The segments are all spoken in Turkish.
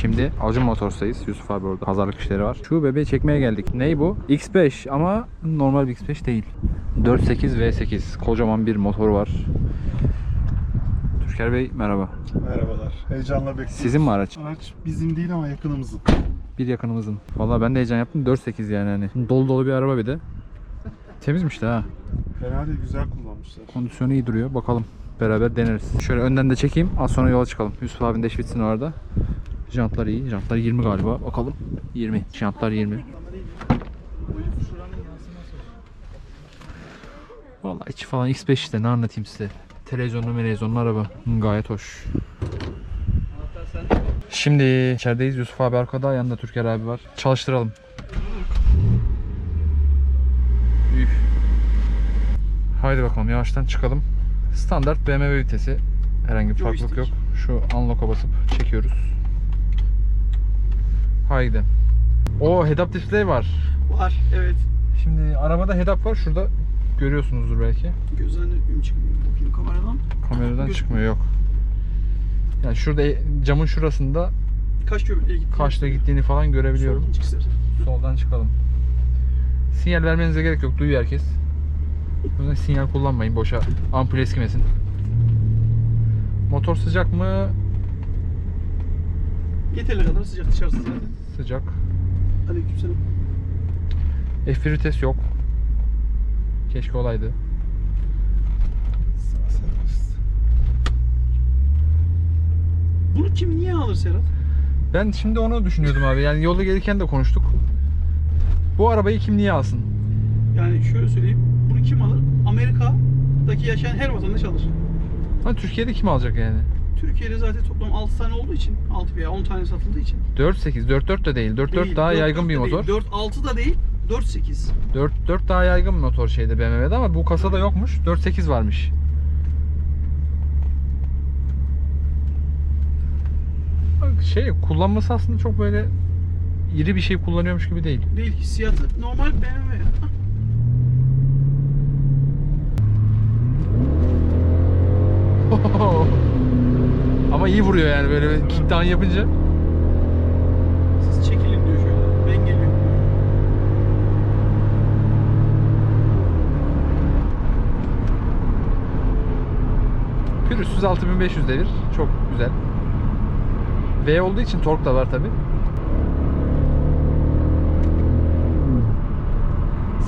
Şimdi Acun Motors'tayız. Yusuf abi orada. Pazarlık işleri var. Şu bebeği çekmeye geldik. Ney bu? X5 ama normal bir X5 değil. 4.8 V8. Kocaman bir motor var. Türker Bey merhaba. Merhabalar. Heyecanla bekliyoruz. Sizin mi araç? Araç bizim değil ama yakınımızın. Bir yakınımızın. Vallahi ben de heyecan yaptım. 4.8 yani hani. Dolu dolu bir araba bir de. Temizmiş de ha. Fena değil, güzel kullanmışlar. Kondisyonu iyi duruyor. Bakalım. Beraber deneriz. Şöyle önden de çekeyim. Az sonra yola çıkalım. Yusuf abinin de iş bitsin orada. Jantlar iyi. Jantlar 20 galiba. Bakalım. 20. Jantlar 20. Vallahi içi falan X5 işte ne anlatayım size. Televizyonlu televizyonlu araba. Hı, Gayet hoş. Şimdi içerideyiz. Yusuf abi arkada. Yanında Türker abi var. Çalıştıralım. Haydi bakalım yavaştan çıkalım. Standart BMW vitesi. Herhangi bir farklılık yok. Şu unlock'a basıp çekiyoruz. Haydi. O head-up display var. Var evet. Şimdi arabada head-up var. Şurada görüyorsunuzdur belki. Gözlemlemiyorum çıkmıyor. Bakayım kameradan. Kameradan Göz- çıkmıyor yok. Yani şurada camın şurasında Kaç kilometreye gitti? kaçta gittiğini falan görebiliyorum. Soldan çıksın. Soldan çıkalım. Sinyal vermenize gerek yok. Duyuyor herkes. O yüzden sinyal kullanmayın. Boşa ampul eskimesin. Motor sıcak mı? Yeterli kadar sıcak dışarısı zaten. Sıcak. Aleykümselam. F1 vites yok. Keşke olaydı. Sağ serbest. Bunu kim niye alır Serhat? Ben şimdi onu düşünüyordum abi. Yani yolda gelirken de konuştuk. Bu arabayı kim niye alsın? Yani şöyle söyleyeyim. Bunu kim alır? Amerika'daki yaşayan her vatandaş alır. Hani Türkiye'de kim alacak yani? Türkiye'de zaten toplam 6 tane olduğu için 6 veya 10 tane satıldığı için. 4.8, 4.4 de değil. 4.4 Değil, daha dört- yaygın dört bir de değil. motor. 4 6 da değil. 4 8. 4 4 daha yaygın bir motor şeyde BMW'de ama bu kasada yokmuş. 4.8 varmış. Bak Şey kullanması aslında çok böyle iri bir şey kullanıyormuş gibi değil. Değil hissiyatı normal BMW. ya. Ama iyi vuruyor yani böyle kickdown yapınca. Siz çekilin diyor şöyle. Ben geliyorum. Pürüzsüz 6500 devir. Çok güzel. V olduğu için tork da var tabi.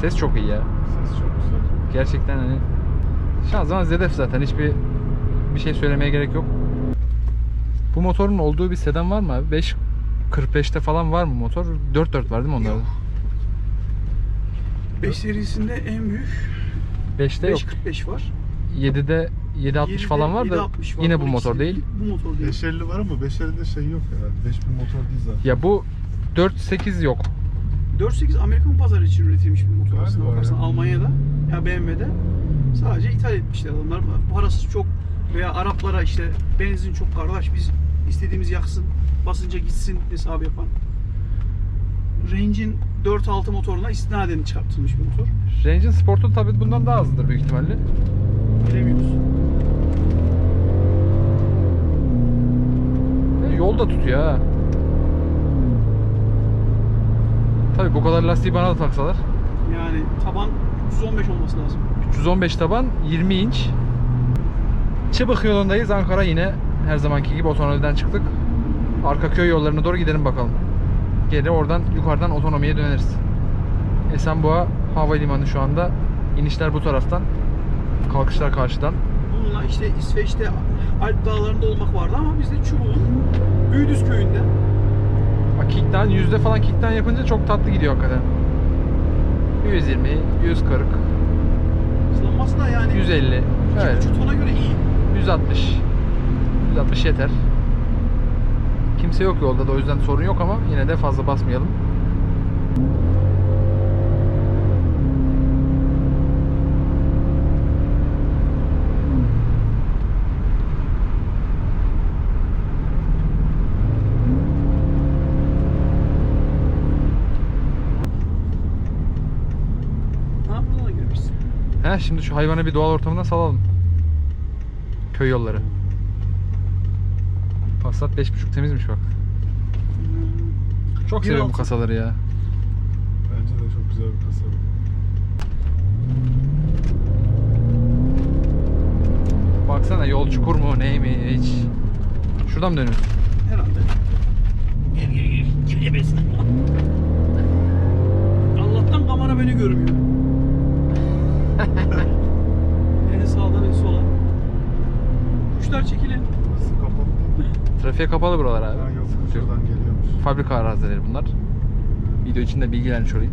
Ses çok iyi ya. Ses çok güzel. Gerçekten hani şanzıman ZF zaten hiçbir bir şey söylemeye gerek yok. Bu motorun olduğu bir sedan var mı abi? 5.45'te falan var mı motor? 4.4 var değil mi onlarda? Yok. 5 serisinde en büyük 5'te yok. 545 var. 7'de 760 falan var da 760 var. yine bu 12 motor değil. Bu motor değil. 550 var ama 550'de şey yok herhalde. 5000 motor değil zaten. Ya bu 4.8 yok. 4.8 Amerikan pazarı için üretilmiş bir motor aslında bakarsan ya. Almanya'da ya BMW'de sadece ithal etmişler adamlar. Parasız çok veya Araplara işte benzin çok kardeş biz istediğimiz yaksın basınca gitsin hesabı yapan. Range'in 4.6 motoruna istinaden çıkartılmış bir motor. Range'in sportu tabii bundan daha hızlıdır büyük ihtimalle. Bilemiyoruz. Ve Yol da tutuyor ha. Tabii bu kadar lastiği bana da taksalar. Yani taban 315 olması lazım. 315 taban 20 inç. Çıbık yolundayız. Ankara yine her zamanki gibi otonomiden çıktık. Arka köy yollarına doğru gidelim bakalım. Geri oradan yukarıdan otonomiye döneriz. Esenboğa Havalimanı şu anda. İnişler bu taraftan. Kalkışlar karşıdan. Bununla işte İsveç'te Alp dağlarında olmak vardı ama bizde Çubuğ'un Büyüdüz köyünde kickdown yüzde falan kickdown yapınca çok tatlı gidiyor hakikaten. 120, 140, ıslanması da yani 150. Evet. 2.5 tona göre iyi. 160. 160 yeter. Kimse yok yolda da o yüzden sorun yok ama yine de fazla basmayalım. Girmişsin. He şimdi şu hayvanı bir doğal ortamına salalım. Köy yolları. Passat 5.5 temizmiş bak. Çok seviyorum bu kasaları ya. Bence de çok güzel bir kasa. Baksana yol çukur mu neymiş. Şuradan mı dönüyoruz? Herhalde. Gel gel gel. Gir ebesin. Allah'tan kamera beni görmüyor. en sağdan en sola. Kuşlar çekilin. Burası kapalı değil? Trafiğe kapalı buralar Ha, abi. yok şuradan geliyormuş. Fabrika arazileri bunlar. Video içinde bilgilenmiş olayım.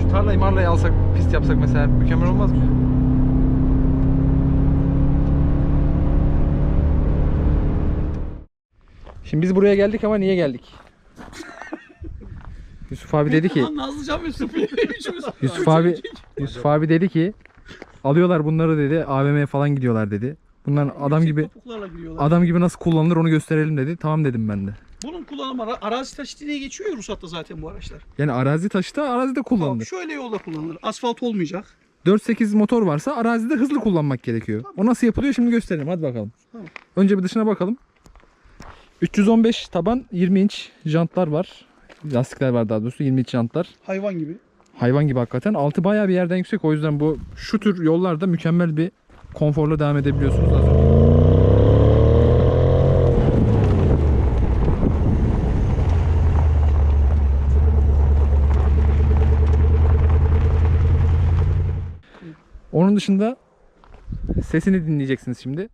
Şu tarlayı marlayı alsak, pist yapsak mesela mükemmel olmaz mı? Şimdi biz buraya geldik ama niye geldik? Yusuf abi dedi ki Lan Nazlıcan ve. Üçümüz. Yusuf abi Yusuf abi dedi ki alıyorlar bunları dedi AVM'ye falan gidiyorlar dedi. Bunlar adam Yüksek gibi topuklarla giriyorlar. adam gibi nasıl kullanılır onu gösterelim dedi. Tamam dedim ben de. Bunun kullanımı ara- arazi taşıtı diye geçiyor ya ruhsatta zaten bu araçlar. Yani arazi taşıta arazide Tamam, kullanılır. şöyle yolda kullanılır. Asfalt olmayacak. 4-8 motor varsa arazide hızlı kullanmak gerekiyor. O nasıl yapılıyor şimdi gösterelim. Hadi bakalım. Tamam. Önce bir dışına bakalım. 315 taban 20 inç jantlar var. Lastikler var daha doğrusu 20 inç jantlar. Hayvan gibi. Hayvan gibi hakikaten. Altı bayağı bir yerden yüksek. O yüzden bu şu tür yollarda mükemmel bir konforla devam edebiliyorsunuz. Az önce. Onun dışında sesini dinleyeceksiniz şimdi.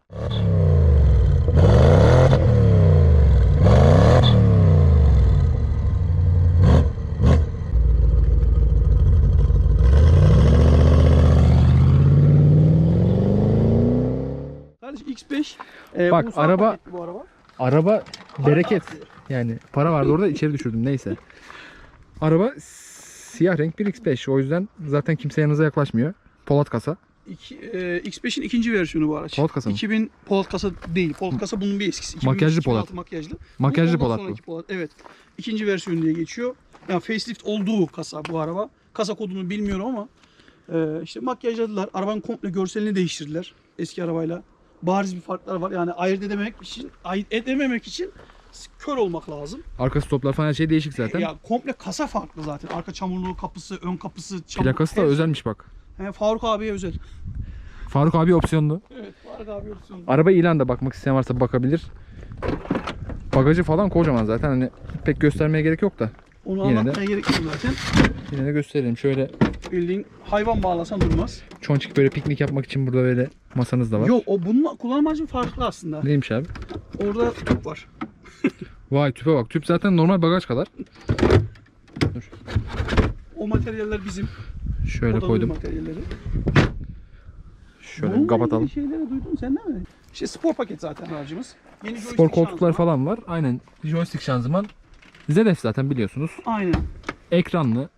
Kardeş X5. e, Bak, ulusal araba- Bu araba. Araba bereket. Yani para vardı orada içeri düşürdüm neyse. Araba siyah renk bir X5 o yüzden zaten kimse yanınıza yaklaşmıyor. Polat kasa. İki, e, X5'in ikinci versiyonu bu araç. Polat kasa mı? 2000 Polat kasa değil. Polat kasa bunun bir eskisi. 2005, Makyajlı 2006 Polat. Makyajlı. Makyajlı Polat bu. Polat. Evet. İkinci versiyonu diye geçiyor. Yani facelift olduğu kasa bu araba. Kasa kodunu bilmiyorum ama e, işte makyajladılar. Arabanın komple görselini değiştirdiler eski arabayla. Bariz bir farklar var. Yani ayırt edememek için, ayırt edememek için kör olmak lazım. Arka stoplar falan her şey değişik zaten. Ya komple kasa farklı zaten. Arka çamurluğu kapısı, ön kapısı, çamur. Plakası da özelmiş bak. He, Faruk abiye özel. Faruk abi opsiyonlu. Evet, Faruk abi opsiyonu. Araba ilan da bakmak isteyen varsa bakabilir. Bagajı falan kocaman zaten hani pek göstermeye gerek yok da. Onu Yine de- anlatmaya gerek yok zaten. Yine de gösterelim. Şöyle Bildiğin hayvan bağlasan durmaz. çonçik böyle piknik yapmak için burada böyle masanız da var. Yok o bunun kullanım hacmi farklı aslında. Neymiş abi? Orada tüp var. Vay tüpe bak. Tüp zaten normal bagaj kadar. O materyaller bizim. Şöyle Odanın koydum. Materyalleri. Şöyle Bununla kapatalım. ilgili şeyleri duydun sen değil mi? İşte spor paket zaten aracımız. Yeni Spor joystick koltuklar şanzıman. falan var. Aynen. Joystick şanzıman. ZF zaten biliyorsunuz. Aynen. Ekranlı.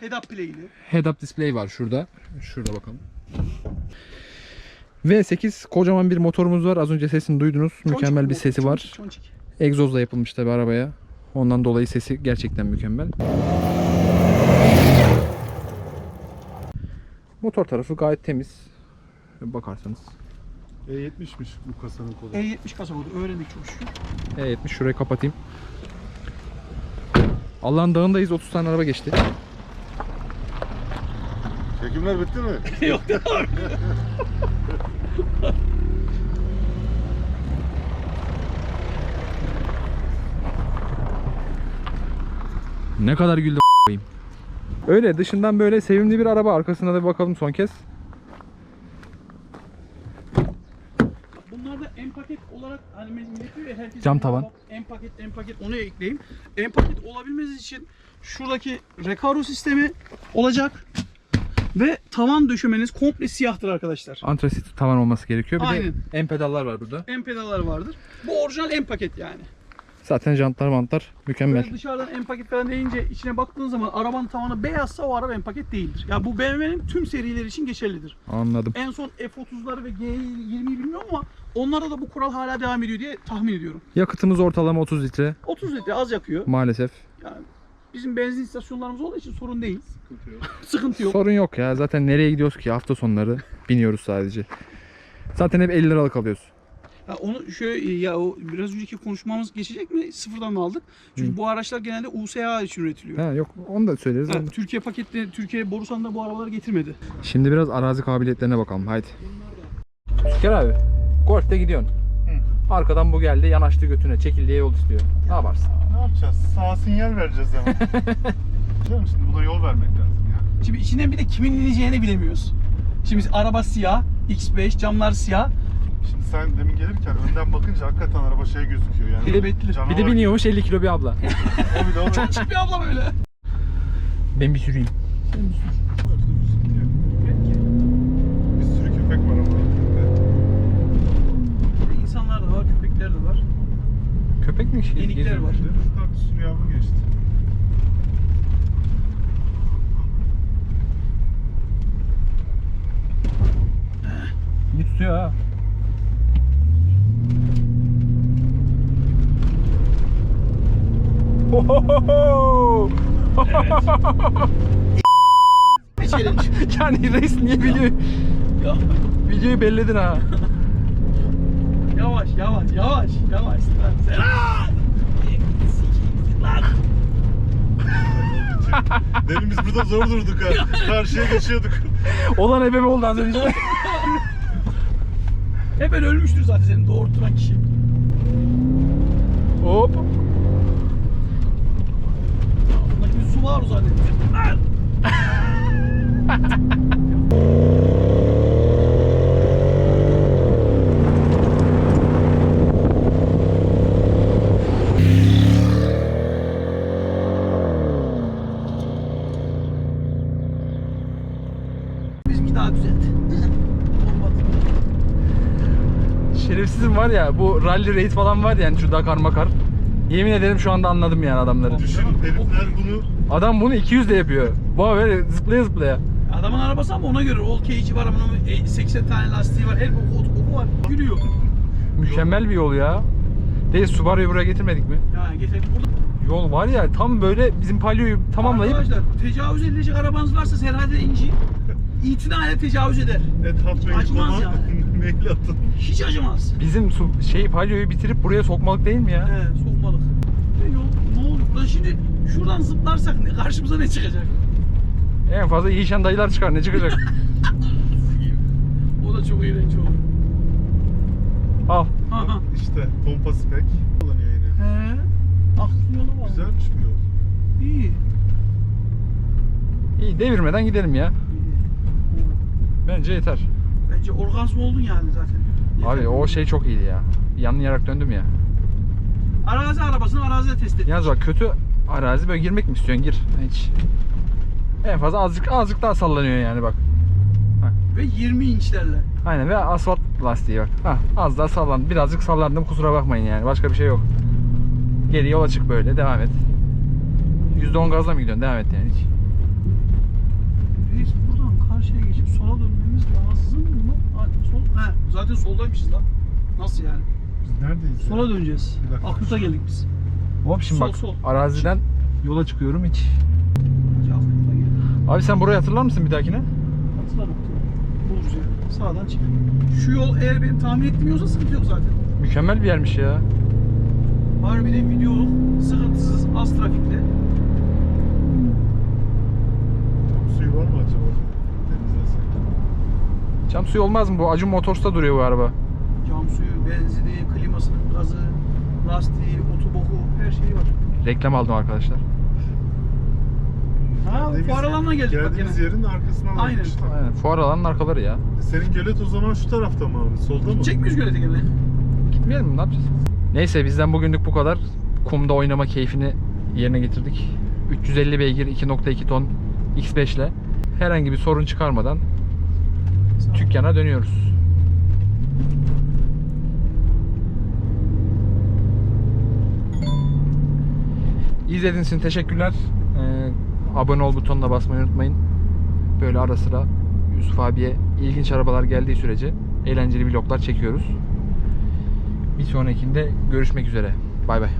Head-up play'li. Head-up display var şurada. Şurada bakalım. V8 kocaman bir motorumuz var. Az önce sesini duydunuz. Mükemmel bir Çonçik sesi var. çonçik, çonçik. Egzozla yapılmış tabi arabaya. Ondan dolayı sesi gerçekten mükemmel. Motor tarafı gayet temiz. Bakarsanız. E70'miş bu kasanın kodu. E70 kasa kodu. Öğrendik çok şükür. E70 şurayı kapatayım. Allah'ın dağındayız 30 tane araba geçti. Çekimler bitti mi? Yok devam. Ne kadar güldüm a**ayım. Öyle dışından böyle sevimli bir araba. Arkasına da bir bakalım son kez. Bunlar da en paket olarak hani millet diyor ya herkes Cam tavan. En paket en paket onu ekleyeyim. En paket olabilmesi için şuradaki Recaro sistemi olacak. Ve tavan döşemeniz komple siyahtır arkadaşlar. Antrasit tavan olması gerekiyor. Bir Aynen. de en pedallar var burada. En pedallar vardır. Bu orijinal en paket yani. Zaten jantlar mantlar mükemmel. Böyle dışarıdan en paket falan deyince içine baktığın zaman arabanın tavanı beyazsa o araba en paket değildir. Ya bu BMW'nin tüm serileri için geçerlidir. Anladım. En son F30'ları ve G20'yi bilmiyorum ama onlarda da bu kural hala devam ediyor diye tahmin ediyorum. Yakıtımız ortalama 30 litre 30 litre az yakıyor. maalesef. Yani bizim benzin istasyonlarımız olduğu için sorun değil. Sıkıntı yok. Sıkıntı yok. Sorun yok ya. Zaten nereye gidiyoruz ki? Hafta sonları biniyoruz sadece. Zaten hep 50 liralık alıyoruz. Ha, onu şöyle ya o biraz önceki konuşmamız geçecek mi? Sıfırdan mı aldık? Çünkü Hı. bu araçlar genelde USA için üretiliyor. Ha yok onu da söyleriz. Ha, onu. Türkiye paketleri, Türkiye Borusan da bu arabaları getirmedi. Şimdi biraz arazi kabiliyetlerine bakalım. Haydi. Şüker abi. Golf'te gidiyorsun. Arkadan bu geldi yanaştı götüne çekildiği yol istiyor. Ne yaparsın? Ne yapacağız? Sağ sinyal vereceğiz ama. Canım şimdi buna yol vermek lazım ya. Şimdi içinden bir de kimin ineceğini bilemiyoruz. Şimdi araba siyah, X5, camlar siyah. Şimdi sen demin gelirken önden bakınca hakikaten araba şey gözüküyor yani. Bir de Bir de biniyormuş 50 kilo bir abla. O bile o Çok çık bir abla böyle. Ben bir süreyim. Bir sürü köpek var ama. İnsanlar da var, köpekler de var. Köpek mi? Şey, Yenikler var. Şuradan bir sürü yavru geçti. İyi tutuyor ha. Ne challenge? yani reis niye Ya, videoyu belledin ha? yavaş, yavaş, yavaş, yavaş. Lan sen-! Lan! Demin biz burada zor durduk ha. Karşıya geçiyorduk. Olan ebebe oldu az önce. Hemen ölmüştür zaten seni doğurtturan kişi. Hop. Var! Bizimki daha güzeldi. Şerefsizim var ya bu rally raid falan var ya yani şu Dakar makar. Yemin ederim şu anda anladım yani adamları. Düşün herifler bunu Adam bunu 200 de yapıyor. Bu böyle zıplaya zıplaya. Adamın arabası ama ona göre roll cage'i var ama 80 tane lastiği var, el boku, otoboku var. Gülüyor. Mükemmel bir yol ya. Değil Subaru'yu buraya getirmedik mi? Yani getirdik burada. Yol var ya tam böyle bizim palyoyu tamamlayıp Arkadaşlar tecavüz edilecek arabanız varsa herhalde inci itinayla tecavüz eder. et hotmail Acımaz yani. mail atın. Hiç acımaz. bizim şey palyoyu bitirip buraya sokmalık değil mi ya? He, sokmalık. Ne yol? Ne olur? Lan şimdi şuradan zıplarsak ne, karşımıza ne çıkacak? En fazla yiyişen dayılar çıkar ne çıkacak? o da çok iğrenç olur. Al. Aha. İşte pompa spek kullanıyor yine. He. Aklın yolu var. Güzelmiş bu yol. İyi. İyi devirmeden gidelim ya. Bence yeter. Bence orgazm oldun yani zaten. Abi o şey çok iyiydi ya. Yanlayarak döndüm ya. Arazi arabasını arazide test et. Yalnız bak kötü arazi böyle girmek mi istiyorsun gir. Hiç. En fazla azıcık azıcık daha sallanıyor yani bak. Ve 20 inçlerle. Aynen ve asfalt lastiği bak. Hah, az daha sallan. Birazcık sallandım kusura bakmayın yani. Başka bir şey yok. Geri yola çık böyle devam et. %10 gazla mı gidiyorsun? Devam et yani hiç. Reis buradan karşıya geçip sola dönmemiz lazım mı? Ha, sol, he, zaten soldaymışız lan. Nasıl yani? Biz neredeyiz ya? Sola döneceğiz. Aklıta geldik biz. Hop şimdi Sol, bak sol. araziden yola çıkıyorum hiç. Abi sen burayı hatırlar mısın bir dahakine? Hatırlarım. Buluruz ya. Sağdan çık. Şu yol eğer benim tahmin ettiğim yolsa sıkıntı yok zaten. Mükemmel bir yermiş ya. Harbiden videoluk, sıkıntısız, az trafikle. Suyu var mı acaba? Temizlesek. Cam suyu olmaz mı bu? Acun Motors'ta duruyor bu araba. Cam suyu, benzini, klimasının gazı, lastiği, otoboku, her şeyi var. Reklam aldım arkadaşlar. Ha, Geldiğimiz- fuar alanına geldik bak Geldiğimiz gene. yerin arkasından Aynen. aldık işte. Aynen. Fuar alanın arkaları ya. Senin gölet o zaman şu tarafta mı abi? Solda mı? Çek miyiz gölete gene? Gitmeyelim mi? Ne yapacağız? Neyse bizden bugünlük bu kadar. Kumda oynama keyfini yerine getirdik. 350 beygir 2.2 ton X5 ile herhangi bir sorun çıkarmadan dükkana dönüyoruz. İzlediğiniz için teşekkürler. Ee, abone ol butonuna basmayı unutmayın. Böyle ara sıra Yusuf abiye ilginç arabalar geldiği sürece eğlenceli vloglar çekiyoruz. Bir sonrakinde görüşmek üzere. Bay bay.